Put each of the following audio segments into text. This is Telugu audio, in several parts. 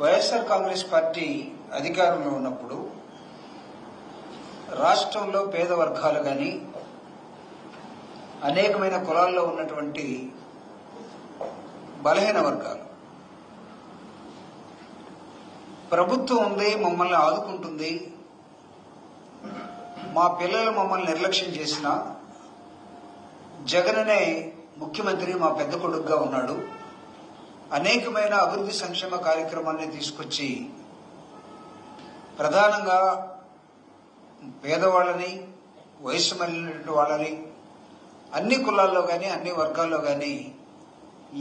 వైఎస్ఆర్ కాంగ్రెస్ పార్టీ అధికారంలో ఉన్నప్పుడు రాష్ట్రంలో పేద వర్గాలు కానీ అనేకమైన కులాల్లో ఉన్నటువంటి బలహీన వర్గాలు. ప్రభుత్వం ఉంది మమ్మల్ని ఆదుకుంటుంది. మా పిల్లలు మమ్మల్ని నిర్లక్ష్యం చేసిన జగననే ముఖ్యమంత్రి మా పెద్ద కొడుకుగా ఉన్నాడు. అనేకమైన అభివృద్ధి సంక్షేమ కార్యక్రమాన్ని తీసుకొచ్చి ప్రధానంగా పేదవాళ్ళని వయసు మళ్ళినటువంటి వాళ్ళని అన్ని కులాల్లో కానీ అన్ని వర్గాల్లో కానీ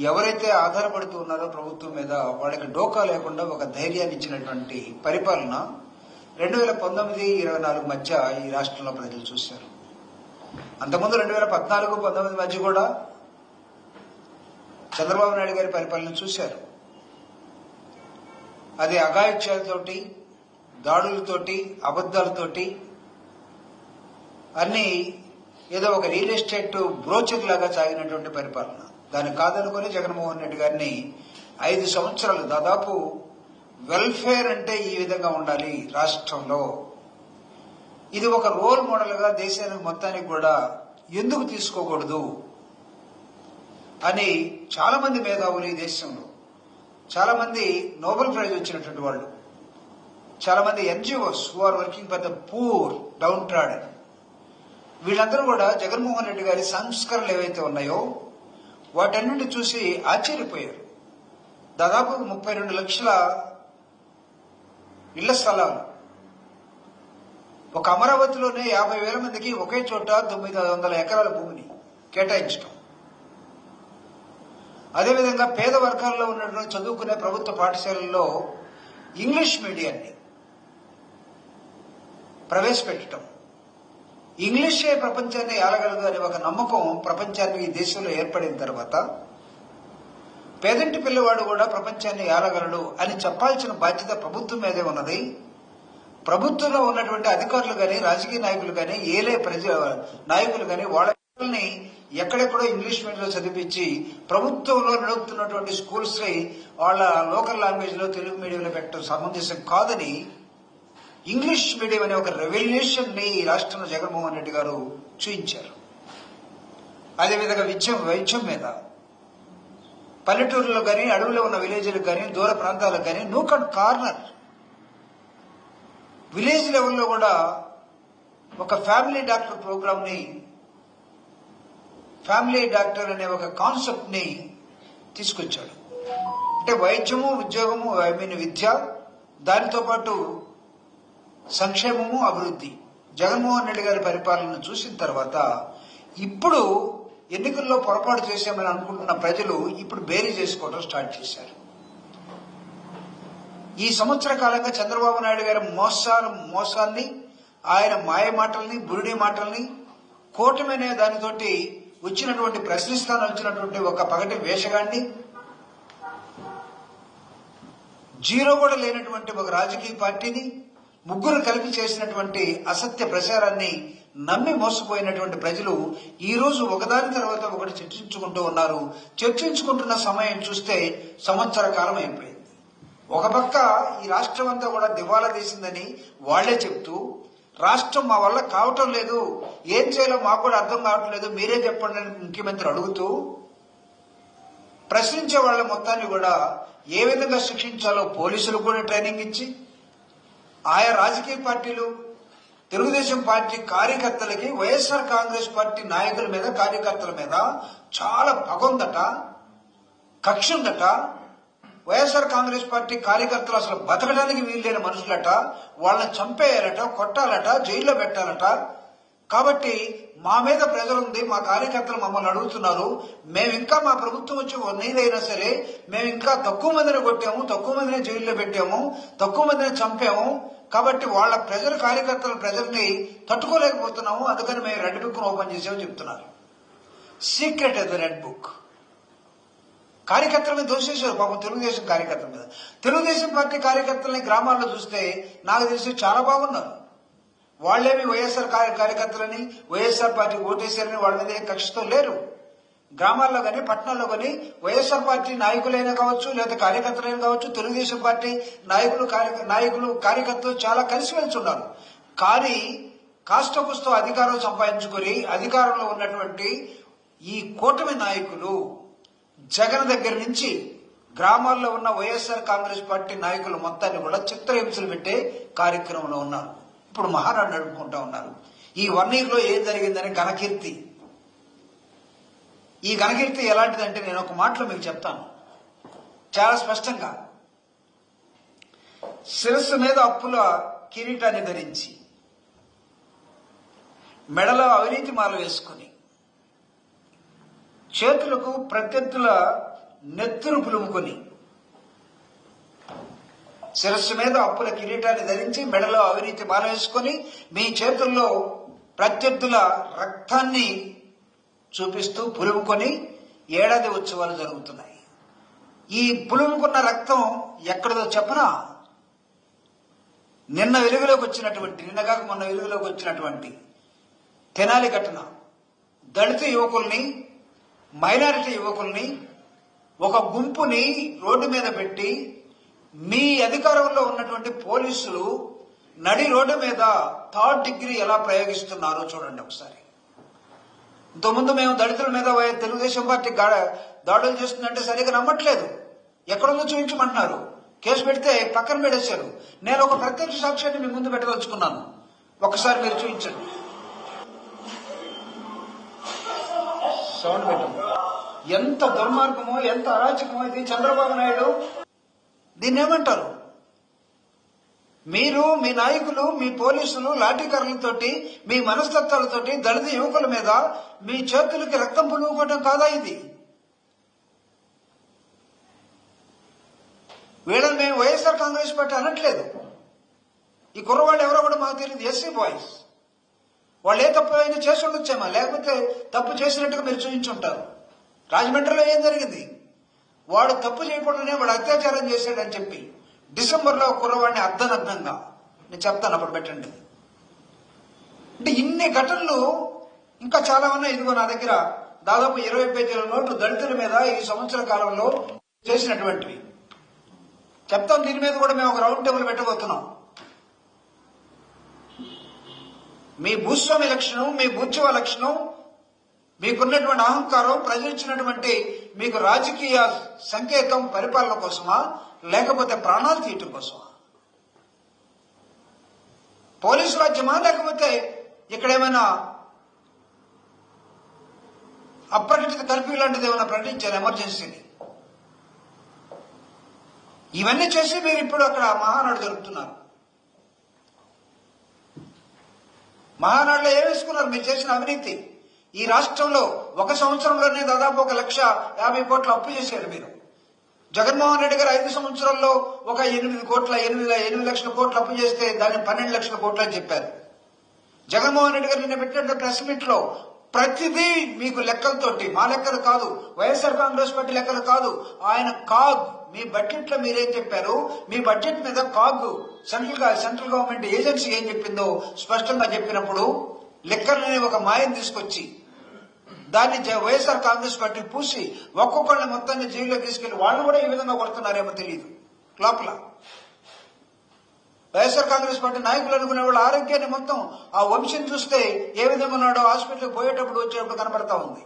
ఎవరైతే ఆధారపడుతూ ఉన్నారో ప్రభుత్వం మీద వాళ్ళకి డోకా లేకుండా ఒక ధైర్యాన్ని ఇచ్చినటువంటి పరిపాలన రెండు వేల పంతొమ్మిది ఇరవై నాలుగు మధ్య ఈ రాష్ట్రంలో ప్రజలు చూశారు. అంతకుముందు రెండు వేల పద్నాలుగు పంతొమ్మిది మధ్య కూడా చంద్రబాబు నాయుడు గారి పరిపాలన చూశారు. అది అఘాయిత్యాలతోటి దాడులతోటి అబద్దాలతోటి అన్ని ఏదో ఒక రియల్ ఎస్టేట్ బ్రోచర్ లాగా సాగినటువంటి పరిపాలన. దాన్ని కాదనుకుని జగన్మోహన్ రెడ్డి గారిని ఐదు సంవత్సరాలు దాదాపు వెల్ఫేర్ అంటే ఈ విధంగా ఉండాలి రాష్ట్రంలో. ఇది ఒక రోల్ మోడల్గా దేశానికి మొత్తానికి కూడా ఎందుకు తీసుకోకూడదు? అని చాలా మంది మేధావులు ఈ దేశంలో చాలా మంది నోబెల్ ప్రైజ్ వచ్చినటువంటి వాళ్ళు చాలా మంది NGOs who are working for the poor downtrodden వీళ్ళందరూ కూడా జగన్మోహన్ రెడ్డి గారి సంస్కరణలు ఏవైతే ఉన్నాయో వాటన్నింటి చూసి ఆశ్చర్యపోయారు. దాదాపు ముప్పై రెండు లక్షల ఇళ్ళ స్థలాలు. ఒక అమరావతిలోనే యాభై వేల మందికి ఒకే చోట తొమ్మిది వందల ఎకరాల భూమిని కేటాయించడం అదేవిధంగా పేద వర్గాల్లో ఉన్నటువంటి చదువుకునే ప్రభుత్వ పాఠశాలల్లో ఇంగ్లీష్ మీడియాన్ని ప్రవేశపెట్టడం. ఇంగ్లీషే ప్రపంచాన్ని ఏలగలదు అనే ఒక నమ్మకం ప్రపంచానికి ఈ దేశంలో ఏర్పడిన తర్వాత పేదంటి పిల్లవాడు కూడా ప్రపంచాన్ని ఏలగలడు అని చెప్పాల్సిన బాధ్యత ప్రభుత్వం మీదే ఉన్నది. ప్రభుత్వంలో ఉన్నటువంటి అధికారులు కానీ రాజకీయ నాయకులు కానీ ఏలే ప్రజ నాయకులు కానీ వాళ్ళని ఎక్కడెక్కడో ఇంగ్లీష్ మీడియంలో చదివించి ప్రభుత్వంలో నడుపుతున్నటువంటి స్కూల్స్ని వాళ్ళ లోకల్ లాంగ్వేజ్లో తెలుగు మీడియంలో పెట్టడం సమంజసం కాదని ఇంగ్లీష్ మీడియం అనే ఒక రెవల్యూషన్ని ఈ రాష్ట్రంలో జగన్మోహన్ రెడ్డి గారు చూయించారు. అదేవిధంగా విద్యం వైద్యం మీద పల్లెటూరులో కానీ అడవిలో ఉన్న విలేజ్లకు కానీ దూర ప్రాంతాలకు కానీ నూక్ అండ్ కార్నర్. విలేజ్ లెవెల్లో కూడా ఒక ఫ్యామిలీ డాక్టర్ ప్రోగ్రామ్ని ఫ్యామిలీ డాక్టర్ అనే ఒక కాన్సెప్ట్ని తీసుకొచ్చాడు. అంటే వైద్యము ఉద్యోగము ఐ మీన్ విద్య దానితో పాటు సంక్షేమము అభివృద్ధి. జగన్మోహన్ రెడ్డి గారి పరిపాలన చూసిన తర్వాత ఇప్పుడు ఎన్నికల్లో పొరపాటు చేశామని అనుకుంటున్న ప్రజలు ఇప్పుడు బేరీ చేసుకోవడం స్టార్ట్ చేశారు. ఈ సంవత్సర కాలంగా చంద్రబాబు నాయుడు గారి మోసాలు మోసాన్ని ఆయన మాయ మాటల్ని బురుడి మాటల్ని కూటమి అనే దానితోటి వచ్చినటువంటి ప్రశ్నిస్తాను వచ్చినటువంటి ఒక పగటి వేషగాన్ని జీరో కూడా లేనటువంటి ఒక రాజకీయ పార్టీని ముగ్గురు కలిపి చేసినటువంటి అసత్య ప్రచారాన్ని నమ్మి మోసపోయినటువంటి ప్రజలు ఈ రోజు ఒకదాని తర్వాత ఒకటి చర్చించుకుంటూ ఉన్నారు. చర్చించుకుంటున్న సమయం చూస్తే సంవత్సర కాలం అయిపోయింది. ఒక పక్క ఈ రాష్ట్రం అంతా కూడా దివాలా తీసిందని వాళ్ళే చెప్తూ రాష్ట్రం మా వల్ల కావటం లేదు. ఏం చేయాలో మాకు కూడా అర్థం కావటం లేదు. మీరే చెప్పండి అని ముఖ్యమంత్రి అడుగుతూ ప్రశ్నించే వాళ్ళ మొత్తాన్ని కూడా ఏ విధంగా శిక్షించాలో పోలీసులు కూడా ట్రైనింగ్ ఇచ్చి ఆయా రాజకీయ పార్టీలు తెలుగుదేశం పార్టీ కార్యకర్తలకి వైఎస్ఆర్ కాంగ్రెస్ పార్టీ నాయకుల మీద కార్యకర్తల మీద చాలా పగుందట కక్ష ఉందట వైఎస్ఆర్ కాంగ్రెస్ పార్టీ కార్యకర్తలు అసలు బతకడానికి వీల్లేని మనుషులట వాళ్ళని చంపేయాలట కొట్టాలట జైల్లో పెట్టాలట. కాబట్టి మా మీద ప్రజలుంది మా కార్యకర్తలు మమ్మల్ని అడుగుతున్నారు. మేము ఇంకా మా ప్రభుత్వం వచ్చి నీదైనా సరే మేము ఇంకా తక్కువ మందిని కొట్టాము తక్కువ మందిని జైల్లో పెట్టాము తక్కువ మందిని చంపాము. కాబట్టి వాళ్ళ ప్రజల కార్యకర్తల ప్రజల్ని తట్టుకోలేకపోతున్నాము. అందుకని మేము రెడ్ బుక్ ఓపెన్ చేసామని చెప్తున్నారు. సీక్రెట్ అది రెడ్ బుక్. కార్యకర్తల మీద దోషేశారు. పాపం తెలుగుదేశం కార్యకర్తల మీద. తెలుగుదేశం పార్టీ కార్యకర్తలని గ్రామాల్లో చూస్తే నాకు తెలిసి చాలా బాగున్నారు. వాళ్ళేమి వైఎస్ఆర్ కార్యకర్తలని వైఎస్ఆర్ పార్టీ ఓటేశారని వాళ్ళ మీద కక్షతో లేరు. గ్రామాల్లో కానీ పట్టణాల్లో కానీ వైఎస్ఆర్ పార్టీ నాయకులైనా కావచ్చు లేదా కార్యకర్తలైనా కావచ్చు తెలుగుదేశం పార్టీ నాయకులు నాయకులు కార్యకర్తలు చాలా కలిసి వెళ్తున్నారు. కానీ కాస్త అధికారం సంపాదించుకొని అధికారంలో ఉన్నటువంటి ఈ కూటమి నాయకులు జగన్ దగ్గర నుంచి గ్రామాల్లో ఉన్న వైఎస్ఆర్ కాంగ్రెస్ పార్టీ నాయకులు మొత్తాన్ని కూడా చిత్రహింసలు పెట్టే కార్యక్రమంలో ఉన్నారు. ఇప్పుడు మహారాణ్ నడుపుకుంటా ఉన్నారు. ఈ వన్ ఇయర్లో ఏం జరిగిందని ఘనకీర్తి. ఈ ఘనకీర్తి ఎలాంటిదంటే నేను ఒక మాటలో మీకు చెప్తాను. చాలా స్పష్టంగా. శిరస్సు మీద అప్పుల కిరీటాన్ని ధరించి మెడలో అవినీతి మాల వేసుకుని చేతులకు ప్రత్యర్థుల నెత్తురు పులుముకొని శిరస్సు మీద అప్పుల కిరీటాన్ని ధరించి మెడలో అవినీతి మాల వేసుకొని మీ చేతుల్లో ప్రత్యర్థుల రక్తాన్ని చూపిస్తూ పులుముకొని ఏడాది ఉత్సవాలు జరుగుతున్నాయి. ఈ పులుముకున్న రక్తం ఎక్కడదో చెప్పనా? నిన్న వెలుగులోకి వచ్చినటువంటి నిన్నగాక మొన్న వెలుగులోకి వచ్చినటువంటి తెనాలి ఘటన. దళిత యువకుల్ని మైనారిటీ యువకుల్ని ఒక గుంపుని రోడ్డు మీద పెట్టి మీ అధికారంలో ఉన్నటువంటి పోలీసులు నడి రోడ్డు మీద థర్డ్ డిగ్రీ ఎలా ప్రయోగిస్తున్నారో చూడండి ఒకసారి. ఇంతకుముందు మేము దళితుల మీద తెలుగుదేశం పార్టీ దాడులు చేస్తుందంటే సరిగా నమ్మట్లేదు. ఎక్కడుందో చూపించమంటున్నారు. కేసు పెడితే పక్కన పెట్టేశారు. నేను ఒక ప్రత్యక్ష సాక్ష్యాన్ని మీ ముందు పెట్టదలుచుకున్నాను. ఒకసారి మీరు చూపించండి. సౌండ్ పెట్టండి. ఎంత దుర్మార్గమో ఎంత అరాచకమో ఇది చంద్రబాబు నాయుడు. దీన్ని ఏమంటారు మీరు మీ నాయకులు మీ పోలీసులు లాఠీకర్రలతోటి మీ మనస్తత్వాలతోటి దళిత యువకుల మీద మీ చేతులకి రక్తం పులుముకోవడం కాదా ఇది? వీళ్ళని మేము వైఎస్ఆర్ కాంగ్రెస్ పార్టీ అనట్లేదు. ఈ కుర్రవాళ్ళు ఎవరో కూడా మాకు తెలియదు. SC boys. వాళ్ళు ఏ తప్పు అయినా చేసి ఉండొచ్చేమా. లేకపోతే తప్పు చేసినట్టుగా మీరు చూపించుంటారు. రాజమండ్రిలో ఏం జరిగింది? వాడు తప్పు చేయకుండానే వాడు అత్యాచారం చేశాడని చెప్పి డిసెంబర్లో కుర్రవాడిని అర్ధనగ్నంగా నేను చెప్తాను అప్పుడు పెట్టండి. అంటే ఇన్ని ఘటనలు ఇంకా చాలా ఉన్నాయి. ఇదిగో నా దగ్గర దాదాపు ఇరవై పేజీల నోట్లు దళితుల మీద ఈ సంవత్సర కాలంలో చేసినటువంటివి. చెప్తాం దీని మీద కూడా మేము ఒక రౌండ్ టేబుల్ పెట్టబోతున్నాం. మీ భూస్వామి లక్షణం మీ భూత్యవ లక్షణం మీకున్నటువంటి అహంకారం ప్రజలిచ్చినటువంటి మీకు రాజకీయ సంకేతం పరిపాలన కోసమా? లేకపోతే ప్రాణాలు తీయటం కోసమా? పోలీసు రాజ్యమా? లేకపోతే ఇక్కడ ఏమైనా అప్రకటిత కర్ఫ్యూ లాంటిది ఏమైనా ప్రకటించారు? ఎమర్జెన్సీని? ఇవన్నీ చేసి మీరు ఇప్పుడు అక్కడ మహానాడు జరుపుతున్నారు. మహానాడులో ఏం వేసుకున్నారు? మీరు చేసిన అవినీతి. ఈ రాష్ట్రంలో ఒక సంవత్సరంలోనే దాదాపు ఒక లక్ష యాభై కోట్ల అప్పు చేశారు మీరు. జగన్మోహన్ రెడ్డి గారు ఐదు సంవత్సరాల్లో ఒక ఎనిమిది కోట్ల ఎనిమిది ఎనిమిది లక్షల కోట్లు అప్పు చేస్తే దాన్ని పన్నెండు లక్షల కోట్లు అని చెప్పారు. జగన్మోహన్ రెడ్డి గారు నిన్న పెట్టిన ప్రెస్ మీట్లో ప్రతిదీ మీకు లెక్కలతోటి మా లెక్కలు కాదు వైఎస్ఆర్ కాంగ్రెస్ పార్టీ లెక్కలు కాదు ఆయన కాగ్ మీ బడ్జెట్లో మీరేం చెప్పారు మీ బడ్జెట్ మీద CAG central central government agency ఏం చెప్పిందో స్పష్టంగా చెప్పినప్పుడు లెక్కలని ఒక మాయం తీసుకొచ్చి దాన్ని వైఎస్ఆర్ కాంగ్రెస్ పార్టీ పూసి ఒక్కొక్కళ్ళని మొత్తాన్ని జైల్లో తీసుకెళ్ళి వాళ్ళు కూడా ఈ విధంగా కొడుతున్నారేమో తెలియదు లోపల. వైఎస్ఆర్ కాంగ్రెస్ పార్టీ నాయకులు అనుకునే వాళ్ళ ఆరోగ్యాన్ని మొత్తం ఆ వంశం చూస్తే ఏ విధంగా ఉన్నాడో హాస్పిటల్కి పోయేటప్పుడు వచ్చేటప్పుడు కనబడతా ఉంది.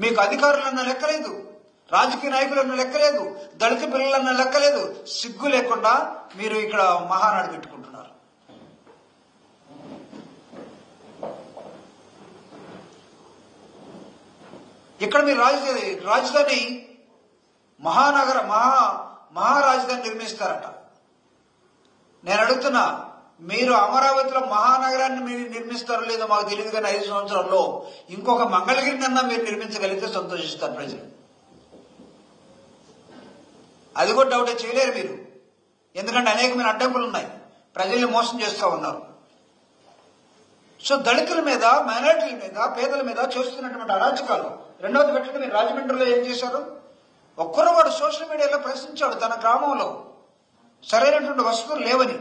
మీకు అధికారులన్న లెక్కలేదు. రాజకీయ నాయకులన్న లెక్కలేదు. దళిత పిల్లలన్న లెక్కలేదు. సిగ్గు లేకుండా మీరు ఇక్కడ మహానాడు పెట్టుకుంటున్నారు. ఇక్కడ మీరు రాజధాని రాజధాని మహానగర మహా మహారాజధాని నిర్మిస్తారట. నేను అడుగుతున్నా మీరు అమరావతిలో మహానగరాన్ని మీరు నిర్మిస్తారో లేదో మాకు తెలియదు కానీ ఐదు సంవత్సరాల్లో ఇంకొక మంగళగిరి అన్నా మీరు నిర్మించగలిగితే సంతోషిస్తారు ప్రజలు. అది కూడా డౌట్ చేయలేరు మీరు. ఎందుకంటే అనేకమైన అడ్డంకులు ఉన్నాయి. ప్రజల్ని మోసం చేస్తూ ఉన్నారు. సో దళితుల మీద మైనారిటీల మీద పేదల మీద చేస్తున్నటువంటి అరాచకాలు రెండవది పెట్టండి మీరు రాజమండ్రిలో ఏం చేశారు? ఒక్కరవాడు సోషల్ మీడియాలో ప్రశ్నించాడు తన గ్రామంలో. సరైనటువంటి వసతులు లేవని.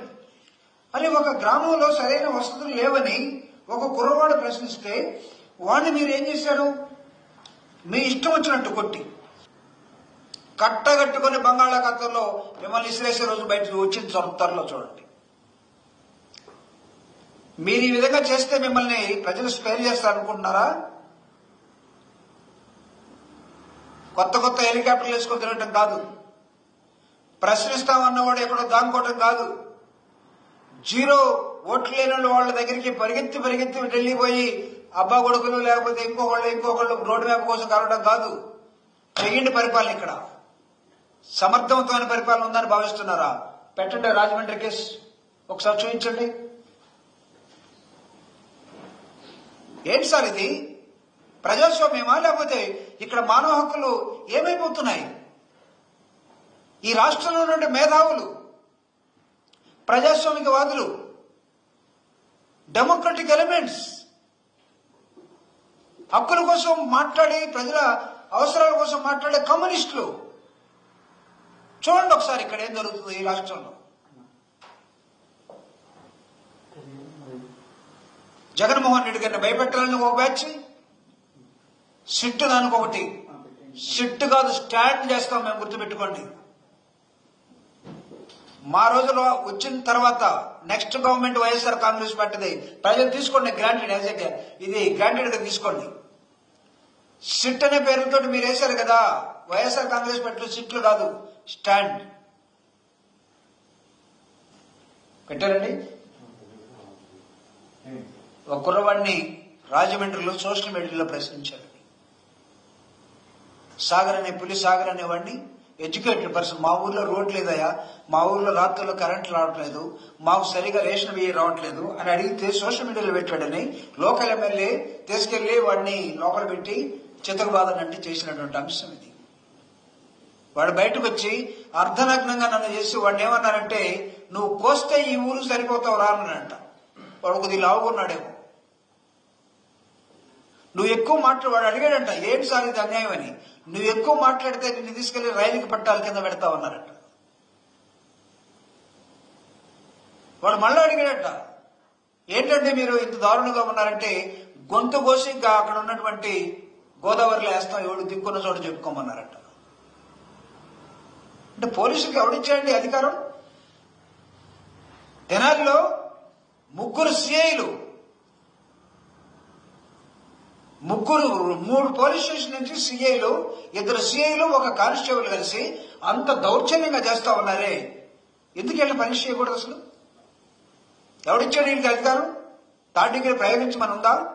అని ఒక గ్రామంలో సరైన వసతులు లేవని ఒక కుర్రవాడు ప్రశ్నిస్తే వాడిని మీరు ఏం చేశారు? మీ ఇష్టం వచ్చినట్టు కొట్టి. కట్టగట్టుకుని బంగాళాఖాతంలో మిమ్మల్ని ఇసిరేసే రోజు బయట వచ్చిన త్వరలో చూడండి. మీరు ఈ విధంగా చేస్తే మిమ్మల్ని ప్రజలు స్పేర్ చేస్తారనుకుంటున్నారా? కొత్త కొత్త హెలికాప్టర్లు వేసుకొని తిరగటం కాదు. ప్రశ్నిస్తామన్నవాడు ఎక్కడో దానుకోవటం కాదు. జీరో ఓట్లు లేని వాళ్ళ దగ్గరికి పరిగెత్తి పరిగెత్తి ఢిల్లీ పోయి అబ్బా కొడుకులు లేకపోతే ఇంకొకళ్ళు ఇంకొకళ్ళు రోడ్డు మ్యాప్ కోసం కలవడం కాదు. చెయ్యండి పరిపాలన ఇక్కడ. సమర్థవంతమైన పరిపాలన ఉందని భావిస్తున్నారా? పెట్టండి రాజమండ్రి కేసు. ఒకసారి చూపించండి. ఏంటి సార్ ఇది? ప్రజాస్వామ్యమా? లేకపోతే ఇక్కడ మానవ హక్కులు ఏమైపోతున్నాయి? ఈ రాష్ట్రంలో నుండి మేధావులు ప్రజాస్వామికవాదులు డెమోక్రటిక్ ఎలిమెంట్స్ హక్కుల కోసం మాట్లాడి ప్రజల అవసరాల కోసం మాట్లాడే కమ్యూనిస్టులు. చూడండి ఒకసారి ఇక్కడ ఏం జరుగుతుంది ఈ రాష్ట్రంలో. జగన్మోహన్ రెడ్డి గారిని భయపెట్టాలని ఒక బ్యాచ్ సిట్టు దానికి ఒకటి. సిట్టు కాదు స్టాండ్ చేస్తాం మేము గుర్తుపెట్టుకోండి. మా రోజులో వచ్చిన తర్వాత నెక్స్ట్ గవర్నమెంట్ వైఎస్ఆర్ కాంగ్రెస్ పార్టీది. ప్రజలు తీసుకోండి గ్రాంటెడ్ యాజ్ ఇది గ్రాంటెడ్గా తీసుకోండి. సిట్ అనే పేరుతో మీరు వేశారు కదా వైఎస్ఆర్ కాంగ్రెస్ పార్టీలో సిట్లు కాదు స్టాండ్. పెట్టారండి? ఒక కుర్రవాడిని రాజమండ్రిలో సోషల్ మీడియాలో ప్రశ్నించారు. సాగర్ అనే పులి సాగర్ అనేవాడిని. ఎడ్యుకేటెడ్ పర్సన్ మా ఊర్లో రోడ్ లేదయా మా ఊర్లో రాత్రుల్లో కరెంట్ రావట్లేదు. మాకు సరిగా రేషన్ బియ్యం రావట్లేదు అని అడిగితే సోషల్ మీడియాలో పెట్టాడని. లోకల్ ఎమ్మెల్యే తీసుకెళ్ళి వాడిని లోపల పెట్టి చితకబాదనంటే చేసినటువంటి అంశం ఇది. వాడు బయటకు వచ్చి అర్ధనగ్నంగా నన్ను చేసి వాడిని ఏమన్నారంటే నువ్వు కోస్తే ఈ ఊరు సరిపోతావు రానంట వాడు కొద్ది లావుకున్నాడేమో నువ్వు ఎక్కువ మాట్లాడు వాడు అడిగాడంట ఏంటి సార్ ఇది అన్యాయం అని? నువ్వు ఎక్కువ మాట్లాడితే నిన్ను తీసుకెళ్ళి రైలుకి పట్టాల కింద పెడతావన్నారట వాడు మళ్ళీ అడిగాడట ఏంటంటే మీరు ఇంత దారుణంగా ఉన్నారంటే గొంతు కోసి ఇంకా అక్కడ ఉన్నటువంటి గోదావరిలో వేస్తాం ఎవడు దిక్కున్న చోట చెప్పుకోమన్నారట. అంటే పోలీసులకు ఎవడిచ్చాడండి అధికారం? తెనాలిలో ముగ్గురు సిఐలు ముగ్గురు మూడు పోలీస్ స్టేషన్ నుంచి సిఐలు ఇద్దరు సిఐలు ఒక కానిస్టేబుల్ కలిసి అంత దౌర్జన్యంగా చేస్తా ఉన్నారే. ఎందుకు వెళ్ళి పనిష్ చేయకూడదు అసలు? ఎవడిచ్చాడు వీళ్ళకి అధికారం థర్డ్ డిగ్రీ ప్రయోగించమని ఉందా?